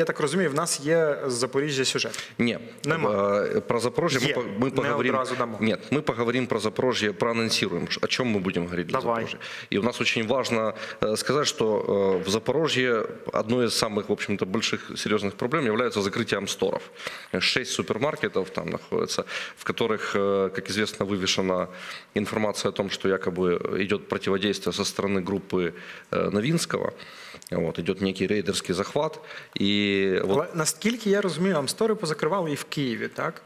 я так розумію, в нас є з Запоріжжя сюжет. Не, Нема. э, про Запорожье мы, Е, по- мы не поговорим. одразу дамо. Нет, мы поговорим про Запорожье, проанонсируем, ш- о чем мы будем говорить для Давай. Запорожья. И у нас очень важно э, сказать, что э, в Запорожье одной из самых, в общем-то, больших серьезных проблем является закрытие амсторов. Шесть супермаркетов там находятся, в которых, э, как известно, вывешена информация о том, что якобы идет противодействие со стороны группы э, Новинского. Вот, идет некий рейдерский захват. И вот Але наскільки я розумію, Амстори позакривали і в Києві, так?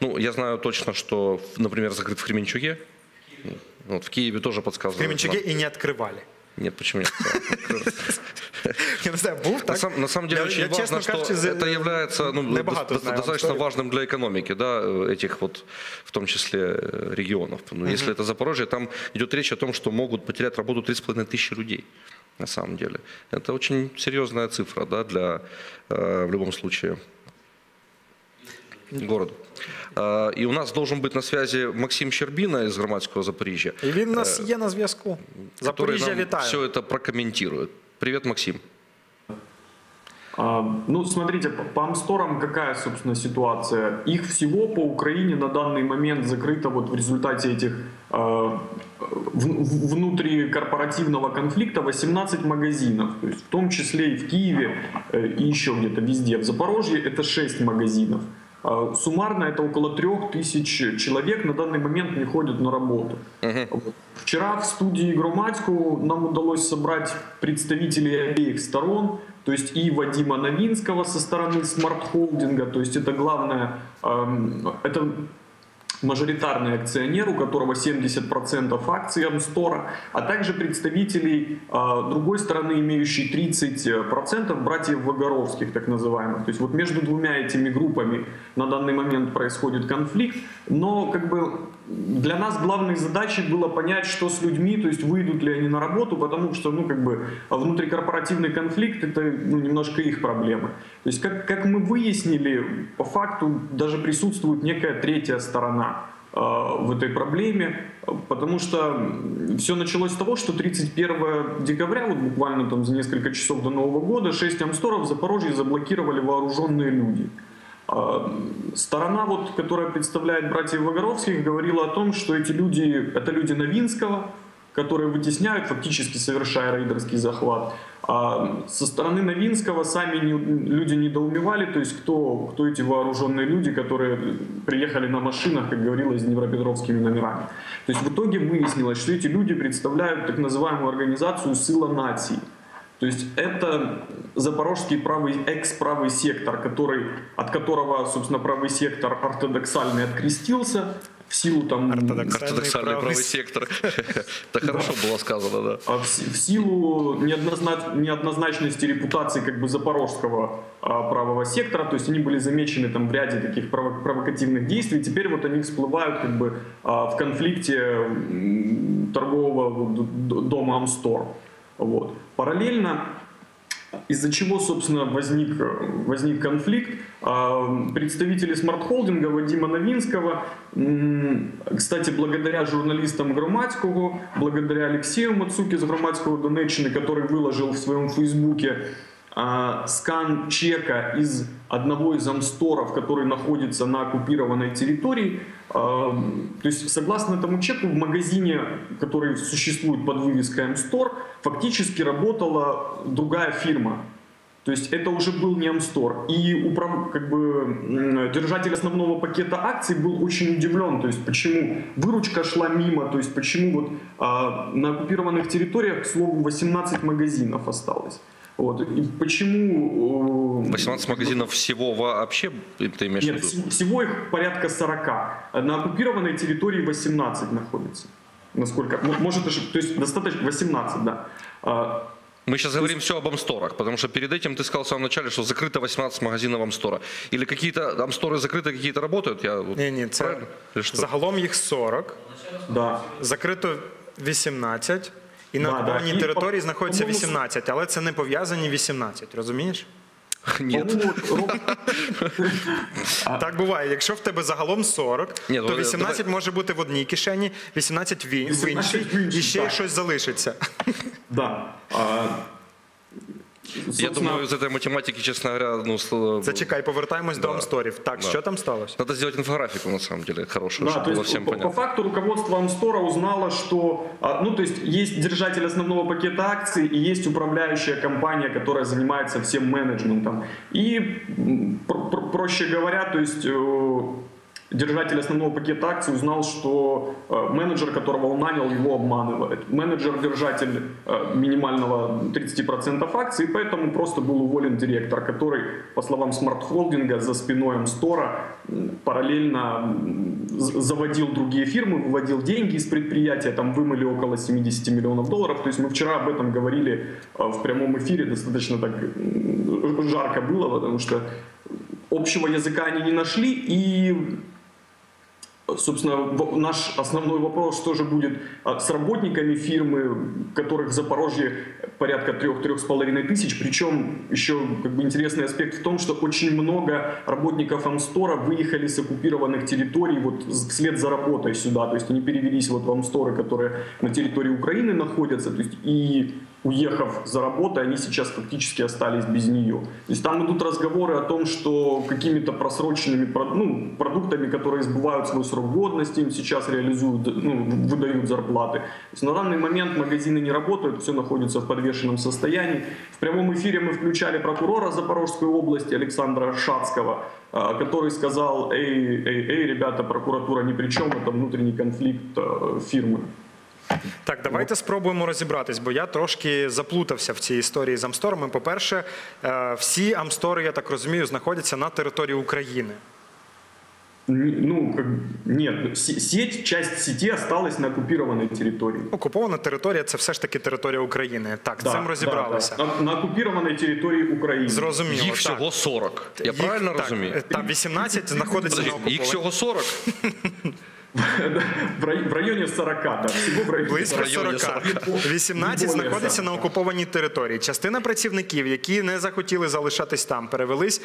Ну, я знаю точно, что, например, закрыт в Кременчуге. Вот, в Киеве тоже В подсказывают. Кременчуге нам. і не відкривали. Нет, почему нет? Я не знаю, був На, так? сам- на самом деле Я- очень я, важно, чесно что кажучи, з- это является ну, небагато до- знаю достаточно Амсторів. важным для экономики, да, э, этих вот, в том числе э, регионов. Ну, Если это Запорожье, там идет речь о том, что могут потерять работу 3,5 тысячи людей. На самом деле. Это очень серьезная цифра, да, для, э, в любом случае, города. Э, И у нас должен быть на связи Максим Щербина из громадского Запоріжжя, І він у нас є на зв'язку. который Запоріжжя нам вітаю. все это прокомментирует. Привет, Максим. А, Ну, смотрите, по- по амсторам какая, собственно, ситуация? Их всего по Украине на данный момент закрыто вот в результате этих э, в- в- внутрикорпоративного конфликта 18 магазинов, то есть в том числе и в Киеве, э, и еще где-то везде. В Запорожье это 6 магазинов. А Суммарно это около 3000 человек на данный момент не ходят на работу. Вот. Вчера в студии Громадського нам удалось собрать представителей обеих сторон, то есть и Вадима Новинского со стороны Holding, то есть это главное, эм, это мажоритарный акционер, у которого 70% акций Амстора, а также представителей э, другой стороны, имеющей 30% братьев Вагоровских, так называемых. То есть вот между двумя этими группами на данный момент происходит конфликт, но как бы для нас главной задачей было понять, что с людьми, то есть выйдут ли они на работу, потому что, ну, как бы внутрикорпоративный конфликт это ну, немножко их проблемы. То есть, как, как мы выяснили, по факту даже присутствует некая третья сторона э, в этой проблеме, э, потому что все началось с того, что 31 декабря, вот буквально там за несколько часов до Нового года, 6 амсторов в Запорожье заблокировали вооруженные люди. А, Сторона, вот, которая представляет братьев Вагоровских, говорила о том, что эти люди, это люди Новинского, которые вытесняют, фактически совершая рейдерский захват. А со стороны Новинского сами люди недоумевали, то есть кто, кто эти вооруженные люди, которые приехали на машинах, как говорилось, с Днепропетровскими номерами. То есть в итоге выяснилось, что эти люди представляют так называемую организацию «Сила нации». То есть это запорожский правый, экс-правый сектор, который, от которого, собственно, правый сектор ортодоксальный открестился в силу там Ортодоксальный Ортодоксальный правый правый сектор. Это хорошо было сказано, да. А в, си- в силу неоднозна- неоднозначности репутации как бы запорожского а, правого сектора, то есть они были замечены там в ряде таких прово- провокативных действий, теперь вот они всплывают как бы а, в конфликте торгового дома Амстор. Вот. Параллельно из-за чего, собственно, возник, возник конфликт. А, Представители смарт-холдинга Вадима Новинского, кстати, благодаря журналистам Громадского, благодаря Алексею Мацуке из Громадского Донеччины, который выложил в своем фейсбуке скан чека из одного из амсторов, который находится на оккупированной территории. А, То есть, согласно этому чеку, в магазине, который существует под вывеской Амстор, фактически работала другая фирма. То есть это уже был не Амстор. И управ... как бы, держатель основного пакета акций был очень удивлен. То есть почему выручка шла мимо, то есть почему вот, а, на оккупированных территориях, к слову, 18 магазинов осталось. Вот. И почему... э, 18 магазинов всего вообще, ты имеешь в Нет, виду? вс- всего их порядка 40. На оккупированной территории 18 находится. Насколько? м- Может ошиб- То есть достаточно 18, да. А, Мы сейчас говорим все об амсторах, потому что перед этим ты сказал в самом начале, что закрыто 18 магазинов амстора. Или какие-то амсторы закрыты, какие-то работают? Я, вот- Ні, ні, це правильно? Или что? загалом їх 40, Да. закрито 18, І на Да, да. окупованій І, території знаходиться 18, але це не пов'язані 18, розумієш? Ні. Так буває. Якщо в тебе загалом 40, Ні, то давай- 18 може бути в одній кишені, 18 в ін- в 18 іншій, і ще так. щось залишиться. Я думаю, из этой математики, честно говоря, ну... с- Зачекай, повертаємось до амсторів. Так, що там сталося? Надо сделать инфографику, на самом деле, хорошую, чтобы то было всем по, по понятно. факту руководство Амстора узнало, что, а, ну то есть есть держатель основного пакета акций и есть управляющая компания, которая занимается всем менеджментом. И проще говоря, то есть э, держатель основного пакета акций узнал, что э, менеджер, которого он нанял, его обманывает. Менеджер держатель э, минимального 30% акций, поэтому просто был уволен директор, который, по словам Смарт Холдинга, за спиной Амстора параллельно заводил другие фирмы, выводил деньги из предприятия, там вымыли около 70 миллионов долларов. То есть мы вчера об этом говорили э, в прямом эфире, достаточно так жарко было, потому что общего языка они не нашли, и Собственно, наш основной вопрос тоже будет а, с работниками фирмы, которых в Запорожье порядка трех-трех с половиной тысяч. Причем еще как бы интересный аспект в том, что очень много работников Амстора выехали с оккупированных территорий вот вслед за работой сюда. То есть они перевелись вот в Амсторы, которые на территории Украины находятся. То есть и уехав за работой, они сейчас фактически остались без нее. То есть там идут разговоры о том, что какими-то просроченными про- ну, продуктами, которые сбывают свой срок годности, им сейчас реализуют, ну, выдают зарплаты. То есть на данный момент магазины не работают, все находится в подвешенном состоянии. В прямом эфире мы включали прокурора Запорожской области Александра Шацкого, а, который сказал, эй, эй, эй, ребята, прокуратура ни при чем, это внутренний конфликт а, фирмы. Так, давайте спробуємо розібратись, бо я трошки заплутався в цій історії з амсторами. По-перше, е, всі амстори, я так розумію, знаходяться на території України. Ну, как, нет, сеть, часть сети осталась на оккупированной территории. Окупована територія це все ж таки територія України. Так, з цим розібралися. да, да. На, на оккупированной территории Украины. Зрозуміло. Їх так. всього 40. Я Їх- правильно так, розумію? е, Там 18 знаходиться Подожди, на їх всього 40? В рай- районе 40, да, всего в районе Близько районі 40. 40. 18 Не более знаходяться на окупованій території. Частина працівників, які не захотіли залишатись там, перевелись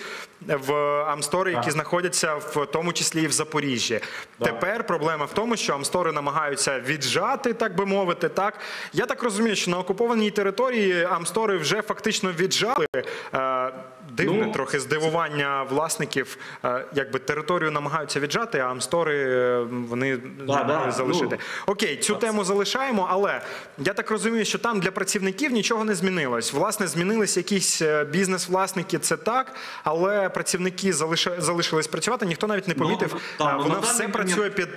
в амстори, які знаходяться в тому числі і в Запоріжжі. Тепер проблема в тому, що амстори намагаються віджати, так би мовити. Так я так розумію, що на окупованій території амстори вже фактично віджали. Дивне Ну, трохи здивування власників, е, якби територію намагаються віджати, а амстори е, вони Да, да, залишити. ну, Окей, цю тему залишаємо, але я так розумію, що там для працівників нічого не змінилось. Власне, змінились якісь е, бізнес-власники, це так, але працівники залишились працювати, ніхто навіть не Ну, помітив. так, ну, Воно все момент- працює під,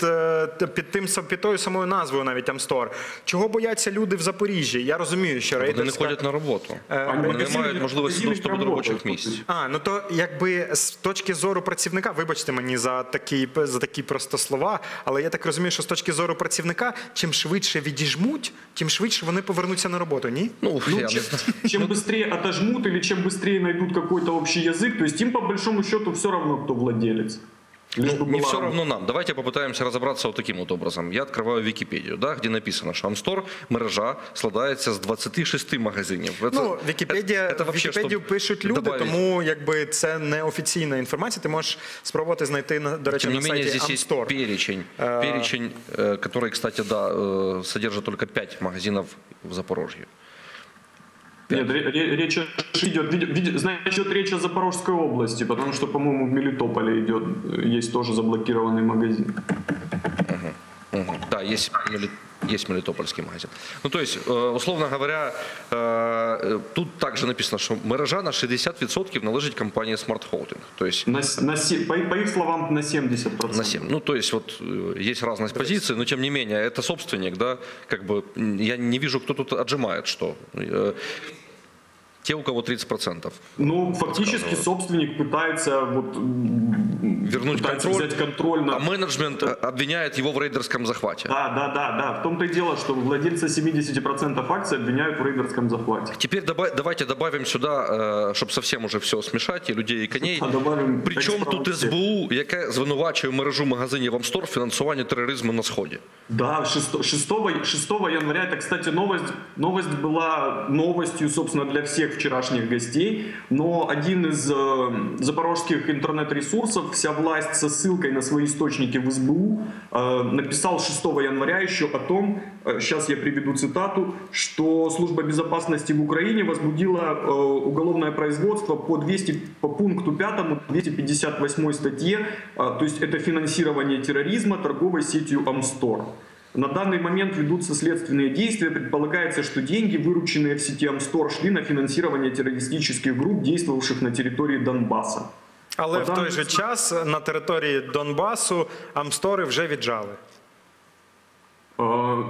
під, тим, сам- під тою самою назвою, навіть Амстор. Чого бояться люди в Запоріжжі? Я розумію, що Вони не ходять на роботу. Вони не мають можливості доступу до робочих місць А, ну то якби з точки зору працівника, вибачте мені за такі за такі просто слова, але я так розумію, що з точки зору працівника, чим швидше відіжмуть, тим швидше вони повернуться на роботу. Ні? Ну, Ну, я не чем, знаю. чем быстрее отожмут или чем быстрее найдут какой-то общий язык, то есть им по большому счету все равно, кто владелец. Лишь бы Ну, не была- все равно нам. Давайте попытаемся разобраться вот таким вот образом. Я открываю Википедию, да, где написано, что Амстор мережа складається з 26 магазинів. Это, Ну, Вікіпедія, это вообще, Вікіпедію щоб пишуть люди, добавить. тому якби це не офіційна інформація. Ти можеш спробувати знайти на до речі Тем не на менее, сайті здесь есть Amstore. перечень, перечень, э, который, кстати, да, э, содержит только 5 магазинов в Запорожье. Нет, ре- ре- речь идет, значит, речь о Запорожской области, потому что, по-моему, в Мелитополе идет, есть тоже заблокированный магазин. Мгм. Да, есть, есть Мелитопольский магазин. Ну, то есть, э, условно говоря, э, э, тут также написано, что мережа на 60% належить компании Smart Holding. То есть На, на по, по их словам, на 70%. на 7. Ну, то есть, вот есть разность позиций, но тем не менее, это собственник, да, как бы я не вижу, кто тут отжимает что. Э, Те, у кого 30%. Ну, фактически собственник пытается вот, м, Вернуть пытается контроль, взять контроль на... А менеджмент э, обвиняет его в рейдерском захвате. Да, да, да, да. В том-то и дело, что владельца 70% акций обвиняют в рейдерском захвате. Теперь доба- давайте добавим сюда, чтобы совсем уже все смешать, и людей, и коней. А добавим Причому тут експромт всіх. СБУ, яке звинувачує мережу магазинів Амстор в фінансуванні тероризму на Сході. Да, 6, 6, 6 января, это, кстати, новость, новость была новостью, собственно, для всех всех вчерашних гостей, но один из э, запорожских интернет-ресурсов, вся власть со ссылкой на свои источники в СБУ, э, написал 6 января еще о том, э, сейчас я приведу цитату, что служба безопасности в Украине возбудила э, уголовное производство по, 200, по пункту 5 258 статье, э, то есть это финансирование терроризма торговой сетью Амстор. На данный момент ведутся следственные действия. Предполагается, что деньги, вырученные в сети Амстор, шли на финансирование террористических групп, действовавших на территории Донбасса. Але в Богдан той же час на території Донбасу Амстори вже віджали. Э,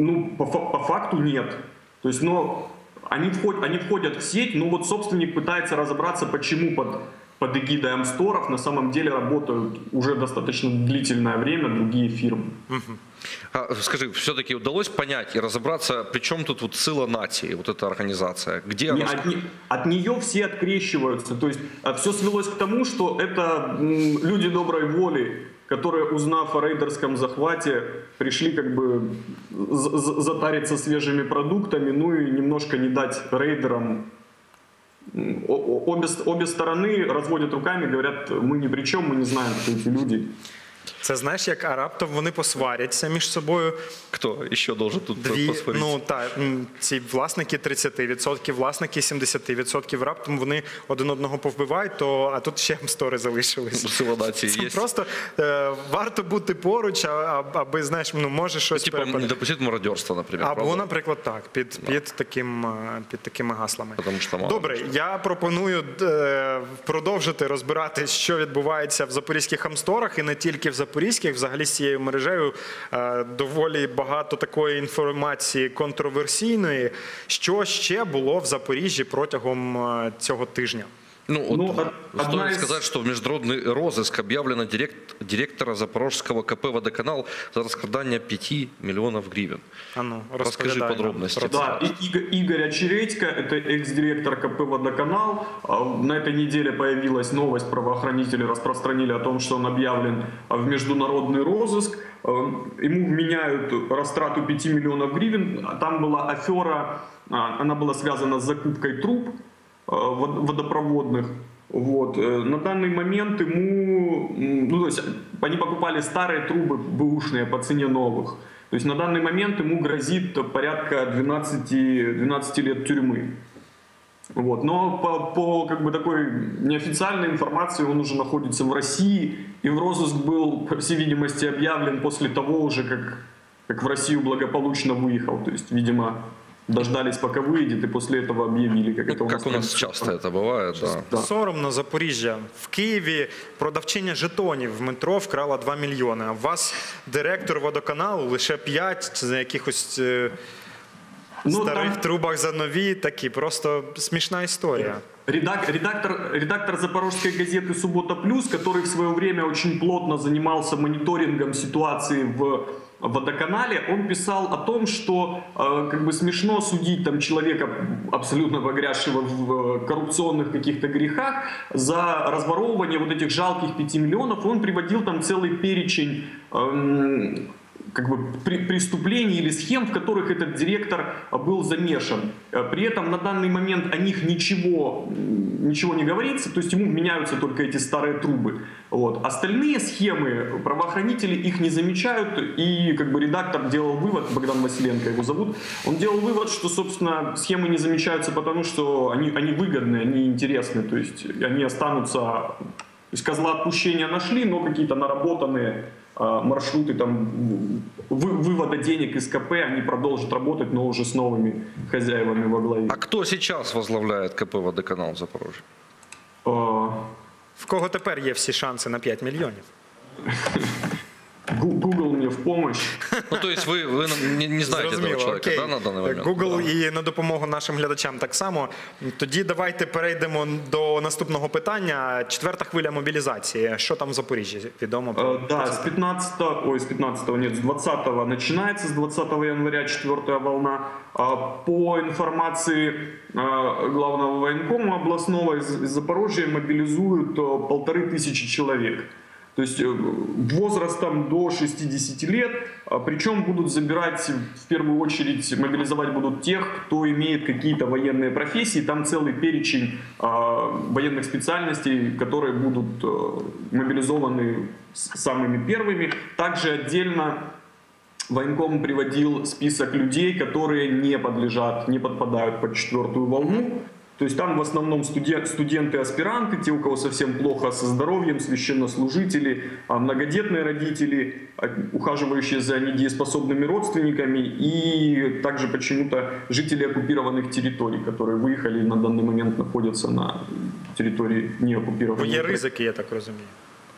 Ну, по, фа- по факту нет. То есть, но они, вход, они входят в сеть, но вот собственник пытается разобраться, почему под, под эгидой Амсторов на самом деле работают уже достаточно длительное время другие фирмы. А, скажи, все-таки удалось понять и разобраться, при чем тут вот сила нации, вот эта организация? Где Не, она? от, не- от нее все открещиваются. То есть все свелось к тому, что это м, люди доброй воли, которые, узнав о рейдерском захвате, пришли как бы затариться свежими продуктами, ну и немножко не дать рейдерам. Обе, обе стороны разводят руками, говорят, мы ни при чем, мы не знаем, кто эти люди. Це знаєш, як а раптом вони посваряться між собою. Кто еще должен тут Дві, посмотреть? ну так, м, ці власники 30%, власники 70%, раптом вони один одного повбивають, то а тут ще амстори залишились. Це есть. просто е, варто бути поруч, а, аби знаєш, ну може щось Типа перепад- не допустить мародерства, например. Або, правда? наприклад, так, під, під, таким, е, під такими гаслами. Потому що мало Добре, я пропоную е, продовжити розбирати, що відбувається в запорізьких амсторах, і не тільки в запорізьких, взагалі з цією мережею е, доволі багато такої інформації контроверсійної. Що ще було в Запоріжжі протягом е, цього тижня? Ну, вот, Ну, стоит из- сказать, что в международный розыск объявлено директ, директора запорожского КП «Водоканал» за раскрадание 5 миллионов гривен. А ну, Расскажи нам подробности. Да, и Иго- Игорь Очередько, это экс-директор КП «Водоканал». А, На этой неделе появилась новость, правоохранители распространили о том, что он объявлен а, в международный розыск. А, Ему вменяют растрату 5 миллионов гривен. Там была афера, она была связана с закупкой труб водопроводных. Вот. э, На данный момент ему, ну, то есть они покупали старые трубы бэушные по цене новых. То есть на данный момент ему грозит порядка 12, 12 лет тюрьмы. Вот. Но по, по как бы такой неофициальной информации он уже находится в России, и в розыск был, по всей видимости, объявлен после того уже, как, как в Россию благополучно выехал. То есть, видимо, дождались, пока выйдет, и после этого объявили, как это Ну, как у нас традиционно. часто это бывает, да. Да. Соромно Запоріжжя. В Києві продавчиня жетонів в метро вкрала 2 мільйони. А у вас директор водоканалу лише 5 за якихось е, Ну, старих там- трубах за нові. Такі просто смішна історія. Редак- редактор, редактор запорожской газеты «Суббота плюс», который в свое время очень плотно занимался мониторингом ситуации в водоканале, он писал о том, что э, как бы смешно судить там человека, абсолютно погрязшего в э, коррупционных каких-то грехах, за разворовывание вот этих жалких 5 миллионов. Он приводил там целый перечень эм, как бы преступлений или схем, в которых этот директор был замешан. Э, При этом на данный момент о них ничего, ничего не говорится, то есть ему вменяются только эти старые трубы. Вот. Остальные схемы правоохранители их не замечают, и как бы редактор делал вывод, Богдан Василенко его зовут, он делал вывод, что, собственно, схемы не замечаются потому, что они, они выгодны, они интересны, то есть они останутся то есть козла отпущения нашли, но какие-то наработанные маршруты там вы- вывода денег из КП, они продолжат работать, но уже с новыми хозяевами во главе. А кто сейчас возглавляет КП «Водоканал» в Запорожье? А, В кого тепер є всі шанси на 5 мільйонів? Гу- Google мне в помощь. Ну, то есть вы, вы не, не знаете этого человека, да, на данный момент? Google Да. і на допомогу нашим глядачам так само. Тоді давайте перейдемо до наступного питання. Четверта хвиля мобілізації. Що там в Запоріжжі відомо? про Э, Да, с 15, ой, с 15, нет, с 20 начинается, с 20 января четвертая волна. А, По информации а, главного военкома областного из из Запорожья мобилизуют э, полторы тысячи человек. То есть э, возрастом до 60 лет, а, причем будут забирать в первую очередь, мобилизовать будут тех, кто имеет какие-то военные профессии. Там целый перечень а, военных специальностей, которые будут э, мобилизованы самыми первыми. Также отдельно Военком приводил список людей, которые не подлежат, не подпадают под четвертую волну. То есть там в основном студент, студенты, аспиранты, те, у кого совсем плохо со здоровьем, священнослужители, а многодетные родители, а, ухаживающие за недееспособными родственниками и также почему-то жители оккупированных территорий, которые выехали на данный момент находятся на территории не Бо оккупированной. є ризики, я так розумію.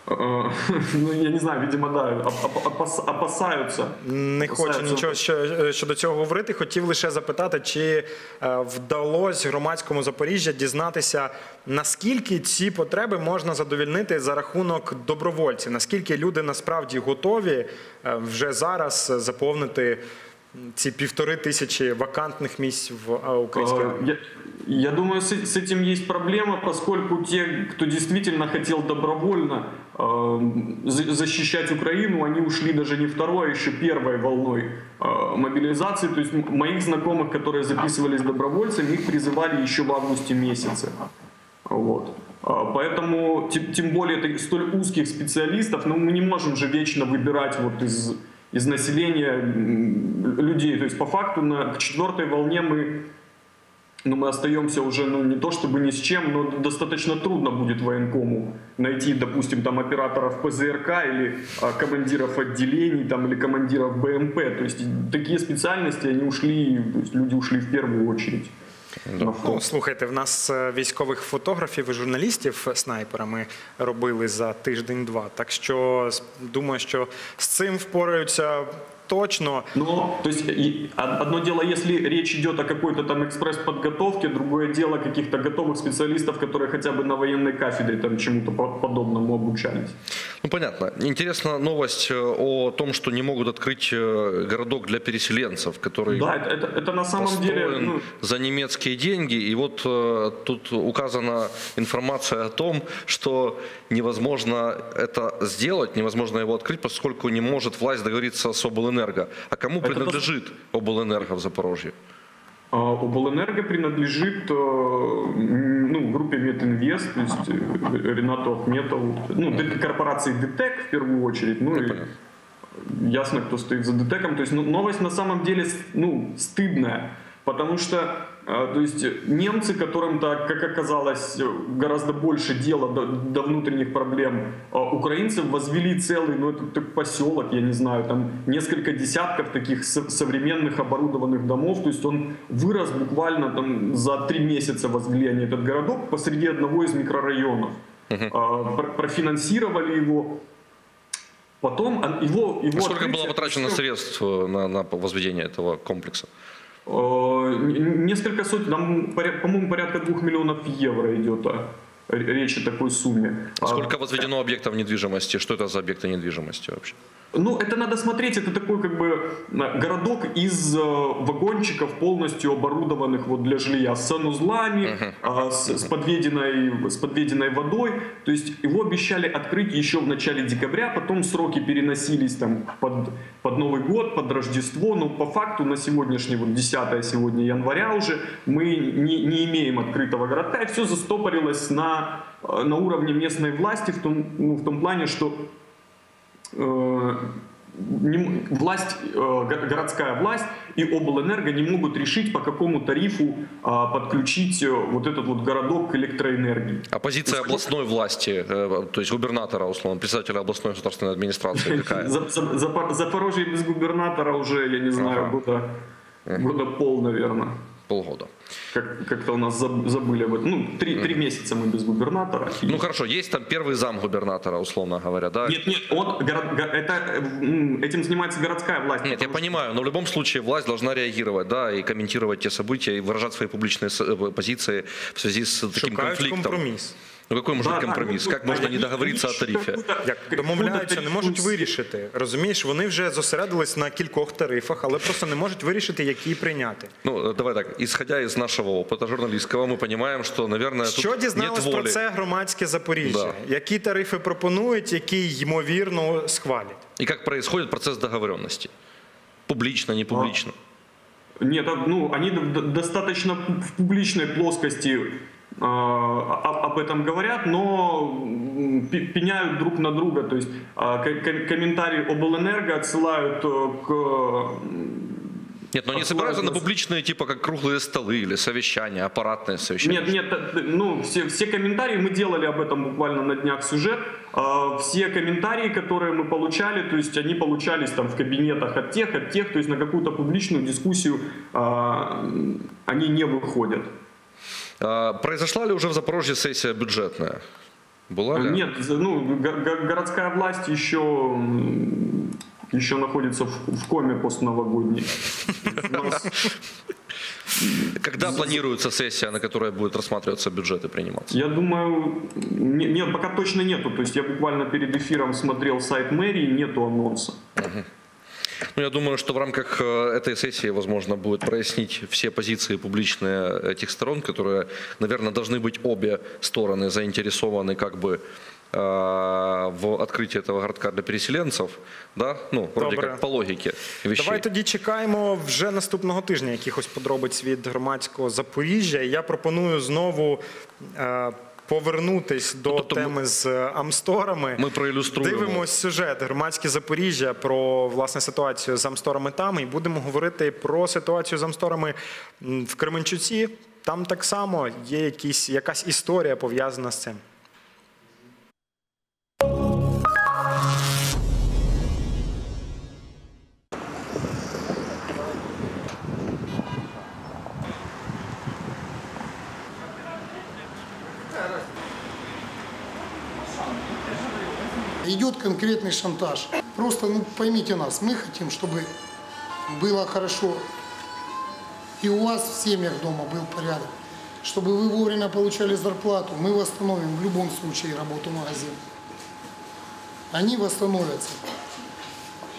Э, Ну, я не знаю, видимо, да, оп- оп- опас- опасаются. Не хочу Опасаються. нічого що- щодо цього говорити. Хотів лише запитати, чи е, вдалося громадському Запоріжжя дізнатися, наскільки ці потреби можна задовільнити за рахунок добровольців, наскільки люди насправді готові е, вже зараз заповнити ці півтори тисячі вакантних місць в е, українській Э, армії. Я, я думаю, с, с этим есть проблема, поскольку те, кто действительно хотел добровольно э, за- защищать Украину, они ушли даже не второй, а еще первой волной э, мобилизации. То есть моих знакомых, которые записывались добровольцами, их призывали еще в августе месяце. Вот. А, Поэтому, тем, более столь узких специалистов, но мы не можем же вечно выбирать вот из, из населения людей. То есть по факту на, к четвертой волне мы ну, мы остаемся уже, ну, не то чтобы ни с чем, но достаточно трудно будет военкому найти, допустим, там операторов ПЗРК или а, командиров отделений, там, или командиров БМП. То есть такие специальности, они ушли, то есть люди ушли в первую очередь. Ну, слухайте, в нас е, військових фотографів і журналістів снайперами робили за тиждень-два. Так що думаю, що з цим впораються точно. Но, то есть, одно дело, если речь идет о какой-то там экспресс-подготовке, другое дело каких-то готовых специалистов, которые хотя бы на военной кафедре там чему-то по- подобному обучались. Ну, понятно. Интересна новость э, о том, что не могут открыть э, городок для переселенцев, который Да, это, это, это на самом деле... ну, за немецкие деньги. И вот э, тут указана информация о том, что невозможно это сделать, невозможно его открыть, поскольку не может власть договориться с облэнерго. А кому Это принадлежит облэнерго в Запорожье? А, Облэнерго принадлежит э, ну, группе Метинвест, то есть э, Ренату Ахметову, ну, корпорации ДТЭК в первую очередь, ну и понятно. ясно, кто стоит за ДТЭКом. То есть ну, новость на самом деле ну, стыдная, потому что э, то есть немцы, которым-то, как оказалось, гораздо больше дела до, до внутренних проблем э, украинцев, возвели целый, ну это так поселок, я не знаю, там несколько десятков таких со- современных оборудованных домов, то есть он вырос буквально там за три месяца возвели они этот городок посреди одного из микрорайонов. Про- Профинансировали его, Потом его, его А Сколько было открытие- потрачено средств на, на возведение этого комплекса? Э, Несколько сотен, там, по-моему, порядка двух миллионов евро идет а, р- речь о такой сумме. А, Сколько возведено объектов недвижимости? Что это за объекты недвижимости вообще? Ну, это надо смотреть, это такой как бы э, городок из э, вагончиков, полностью оборудованных вот для жилья, с санузлами, а, с, с подведенной, с подведенной водой. То есть его обещали открыть еще в начале декабря, потом сроки переносились там под, под Новый год, под Рождество, но по факту на сегодняшний, вот 10 сегодня января уже, мы не, не имеем открытого городка, и все застопорилось на, э, на уровне местной власти в том, ну, в том плане, что э, не м- власть, э, го- городская власть и облэнерго не могут решить, по какому тарифу а, подключить э, вот этот вот городок к электроэнергии. А позиция областной власти, э, то есть губернатора, условно, председателя областной государственной администрации какая? За- за- Запор- Запорожье без губернатора уже, я не знаю, года, года пол, наверное. Полгода. Как, как-то у нас заб- забыли об этом. Ну, три, три месяца мы без губернатора. И- Ну хорошо, есть там первый зам губернатора, условно говоря, да? Нет, нет, он, город- го- это, этим занимается городская власть. Нет, я что- понимаю, но в любом случае власть должна реагировать, да, и комментировать те события, и выражать свои публичные э, позиции в связи с таким Шукають конфликтом. компроміс. Ну какой может Да, быть да, компромисс? ну, Как можно они- не договориться о они тарифе? какую-то- Як какую-то домовляються, не можуть тарифную вирішити. Розумієш, вони вже зосередились на кількох тарифах, але просто не можуть вирішити, які прийняти. Ну, э, давай так, исходя из нашего опыта журналистского, мы понимаем, что, наверное, Що тут нет дізналось про воли. це громадське Запоріжжя? Да. Які тарифи пропонують, які ймовірно схвалять? И как происходит процесс договоренности? Публично, не публично? Нет, а, ну, они д- д- достаточно в публичной плоскости э, об, об этом говорят, но пеняют друг на друга. То есть э, комментарии облэнерго отсылают э, к Нет, но они собираются на публичные, типа как круглые столы или совещания, аппаратные совещания. Нет, нет, э, ну, все, все комментарии, мы делали об этом буквально на днях сюжет, все комментарии, которые мы получали, то есть они получались там в кабинетах от тех, от тех, то есть на какую-то публичную дискуссию они не выходят. А, произошла ли уже в Запорожье сессия бюджетная? Была ли? Нет, ну, го- го- городская власть еще, еще находится в, в коме постновогодней. Когда планируется сессия, на которой будет рассматриваться бюджет и приниматься? Я думаю, не- нет, пока точно нету. То есть я буквально перед эфиром смотрел сайт мэрии, нету анонса. Ну, я думаю, что в рамках э, этой сессии, возможно, будет прояснить все позиции публичные этих сторон, которые, наверное, должны быть обе стороны заинтересованы как бы э, в открытии этого городка для переселенцев, да, ну, вроде Добре. как по логике вещей. Давай тоді чекаємо вже наступного тижня якихось подробиць від громадського Запоріжжя. І я пропоную знову е, повернутись до тобто ми- з амсторами. Ми проілюструємо. Дивимось сюжет громадське Запоріжжя про власне ситуацію з амсторами там. І будемо говорити про ситуацію з амсторами в Кременчуці. Там так само є якісь, якась історія пов'язана з цим. Идет конкретный шантаж. Просто, ну, поймите нас, мы хотим, чтобы было хорошо и у вас в семьях дома был порядок, чтобы вы вовремя получали зарплату. Мы восстановим в любом случае работу магазина. Они восстановятся.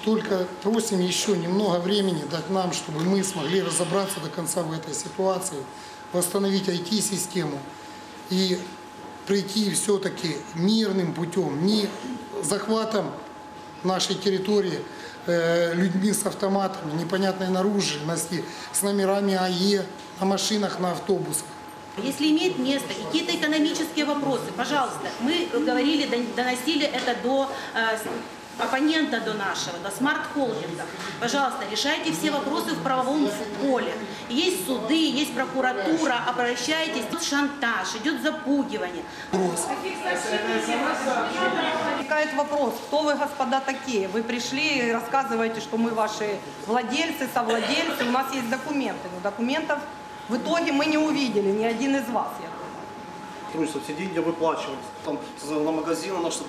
Только просим еще немного времени дать нам, чтобы мы смогли разобраться до конца в этой ситуации, восстановить IT-систему и прийти все-таки мирным путем, не захватом нашей территории э, людьми с автоматами, непонятной наружности, с номерами АЕ, на машинах, на автобусах. Если имеет место какие-то экономические вопросы, пожалуйста, мы говорили, дон- доносили это до э, оппонента до нашего, до смарт-холдинга. Пожалуйста, решайте все вопросы в правовом поле. Есть суды, есть прокуратура, обращайтесь. Идет шантаж, идет запугивание. Возникает вопрос, кто вы, господа, такие? Вы пришли и рассказываете, что мы ваши владельцы, совладельцы, у нас есть документы. Но документов в итоге мы не увидели, ни один из вас, я думаю. сотрудничество, все деньги выплачивать, там, на магазины, на что